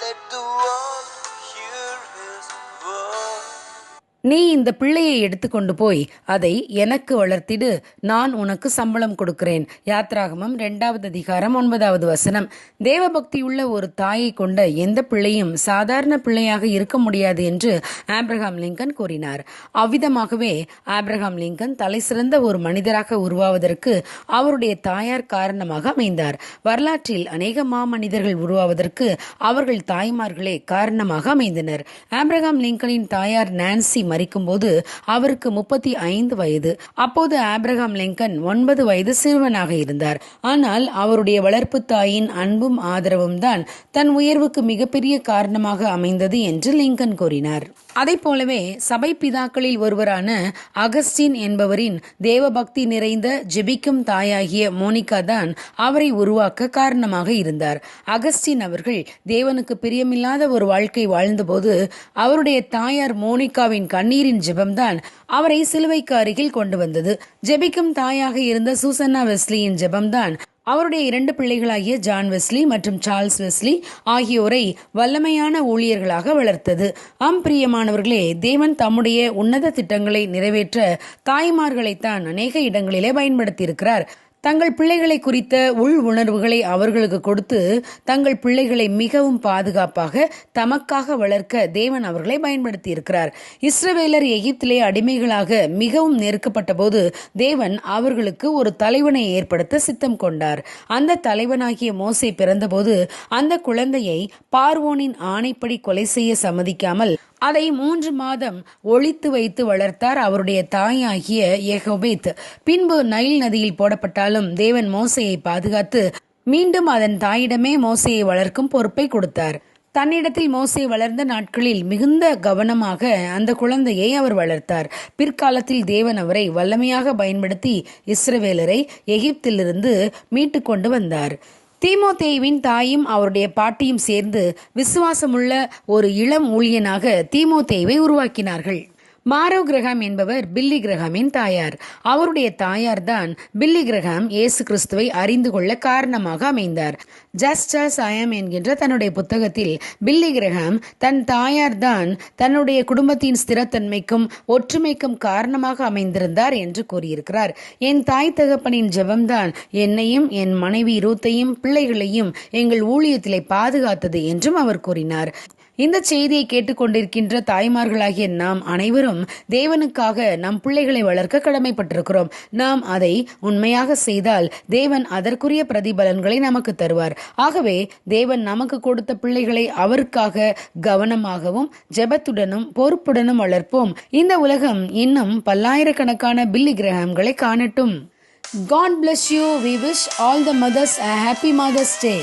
Let the world நீ இந்த பிள்ளையை எடுத்துக்கொண்டு போய் அதை எனக்கு வளர்த்திடு நான் உனக்கு சம்பளம் கொடுக்கிறேன். யாத்ராகமம் இரண்டாவது அதிகாரம் ஒன்பதாவது வசனம். தேவபக்தியுள்ள ஒரு தாயை கொண்ட எந்த பிள்ளையும் சாதாரண பிள்ளையாக இருக்க முடியாது என்று ஆப்ரஹாம் லிங்கன் கூறினார். அவ்விதமாகவே ஆப்ரஹாம் லிங்கன் தலை சிறந்த ஒரு மனிதராக உருவாவதற்கு அவருடைய தாயார் காரணமாக அமைந்தார். வரலாற்றில் அநேக மாமனிதர்கள் உருவாவதற்கு அவர்கள் தாய்மார்களே காரணமாக அமைந்தனர். ஆப்ரஹாம் லிங்கனின் தாயார் நான்சி மறிக்கும் போது அவருக்கு முப்பத்தி ஐந்து வயது. அப்போது ஆப்ரஹாம் லிங்கன் ஒன்பது வயது சிறுவனாக இருந்தார். ஆனால் அவருடைய வளர்ப்பு தாயின் அன்பும் ஆதரவும் தான் தன் உயர்வுக்கு மிகப்பெரிய காரணமாக அமைந்தது என்று லிங்கன் கூறினார். அதை போலவே சபை பிதாக்களில் ஒருவரான அகஸ்டின் என்பவரின் தேவபக்தி நிறைந்த ஜெபிக்கும் தாயாகிய மோனிகா தான் அவரை உருவாக்க காரணமாக இருந்தார். அகஸ்டின் அவர்கள் தேவனுக்கு பிரியமில்லாத ஒரு வாழ்க்கை வாழ்ந்தபோது அவருடைய தாயார் மோனிகாவின் கண் கண்ணீரின் ஜெபம்தான் அவரை சிலுவைக்கு அருகில் கொண்டு வந்தது. ஜெபிக்கும் தாயாக இருந்த சூசன்னா வெஸ்லியின் ஜெபம்தான் அவருடைய இரண்டு பிள்ளைகளாகிய ஜான் வெஸ்லி மற்றும் சார்ல்ஸ் வெஸ்லி ஆகியோரை வல்லமையான ஊழியர்களாக வளர்த்தது. ஆம் பிரியமானவர்களே தேவன் தம்முடைய உன்னத திட்டங்களை நிறைவேற்ற தாய்மார்களைத்தான் அநேக இடங்களிலே பயன்படுத்தியிருக்கிறார். தங்கள் பிள்ளைகளை குறித்த உள் உணர்வுகளை அவர்களுக்கு கொடுத்து தங்கள் பிள்ளைகளை மிகவும் பாதுகாப்பாக தமக்காக வளர்க்க தேவன் அவர்களை பயன்படுத்தி இருக்கிறார் இஸ்ரவேலர் எகிப்திலே அடிமைகளாக மிகவும் நெருக்கப்பட்ட போது தேவன் அவர்களுக்கு ஒரு தலைவனை ஏற்படுத்த சித்தம் கொண்டார். அந்த தலைவனாகிய மோசை பிறந்தபோது அந்த குழந்தையை பார்வோனின் ஆணைப்படி கொலை செய்ய சம்மதிக்காமல் அதை மூன்று மாதம் ஒழித்து வைத்து வளர்த்தார் அவருடைய தாயாகிய ஏகோபேத் பின்பு நைல் நதியில் போடப்பட்டாலும் தேவன் மோசையை பாதுகாத்து மீண்டும் அதன் தாயிடமே மோசையை வளர்க்கும் பொறுப்பை கொடுத்தார். தன்னிடத்தில் மோசை வளர்ந்த நாட்களில் மிகுந்த கவனமாக அந்த குழந்தையை அவர் வளர்த்தார். பிற்காலத்தில் தேவன் அவரை வல்லமையாக பயன்படுத்தி இஸ்ரவேலரை எகிப்திலிருந்து மீட்டு கொண்டு வந்தார். தீமோத்தேயுவின் தாயும் அவருடைய பாட்டியும் சேர்ந்து விசுவாசமுள்ள ஒரு இளம் ஊழியனாக தீமோத்தேயுவை உருவாக்கினார்கள். மாரோ கிரகாம் என்பவர் பில்லி கிரகாமின் தாயார். அவருடைய தாயார் தான் பில்லி கிரகாம் இயேசு கிறிஸ்துவை அறிந்து கொள்ள காரணமாக அமைந்தார். ஜஸ்ட் அஸ் ஐஎம் என்கின்ற தன்னுடைய புத்தகத்தில் பில்லி கிரகாம் தன் தாயார் தான் தன்னுடைய குடும்பத்தின் ஸ்திரத்தன்மைக்கும் ஒற்றுமைக்கும் காரணமாக அமைந்திருந்தார் என்று கூறியிருக்கிறார். என் தாய் தகப்பனின் ஜெபம்தான் என்னையும் என் மனைவி ரூத்தையும் பிள்ளைகளையும் எங்கள் ஊழியத்திலே பாதுகாத்தது என்றும் அவர் கூறினார். இந்த செய்தியை கேட்டுக்கொண்டிருக்கின்ற தாய்மார்களாகிய நாம் அனைவரும் தேவனுக்காக நம் பிள்ளைகளை வளர்க்க கடமைப்பட்டிருக்கிறோம். நாம் அதை உண்மையாக செய்தால் தேவன் அதற்குரிய பிரதிபலன்களை நமக்கு தருவார். ஆகவே தேவன் நமக்கு கொடுத்த பிள்ளைகளை அவருக்காக கவனமாகவும் ஜெபத்துடனும் பொறுப்புடனும் வளர்ப்போம். இந்த உலகம் இன்னும் பல்லாயிரக்கணக்கான பில்லி கிரகங்களை காணட்டும். God bless you we wish all the mothers a happy mothers day